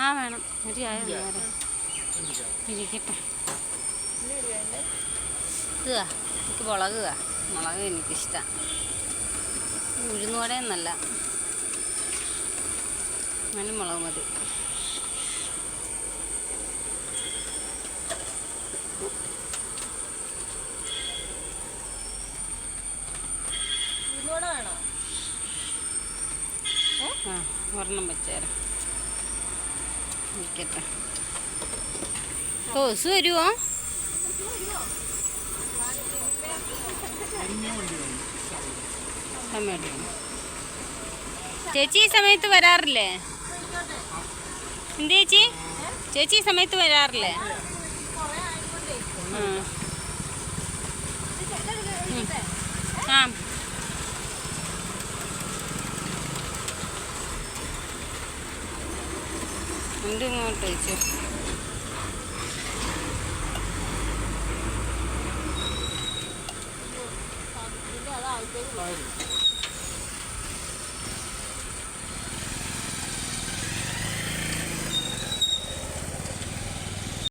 ആ വേണം. ഒരു ചായ ഇരിക്കട്ടെ. എനിക്ക് മുളക് എനിക്കിഷ്ടമാണ് മുളക് എനിക്കിഷ്ടം. ഉഴുന്നുവടയെന്നല്ല. അങ്ങനെ മുളക് മതി. ഒരെണ്ണം വെച്ചേരാം. ഇരിക്കട്ടെ. ഓസ് വരുമോ ചേച്ചി ഈ സമയത്ത് വരാറില്ലേ? എന്ത് ചേച്ചി? ചേച്ചി ഈ സമയത്ത് വരാറില്ലേ? ആ. ഉം. ആ ഉണ്ട് ഇങ്ങോട്ട് വെച്ചു ഇതിന്റെ അത് ആഴ്ചയിൽ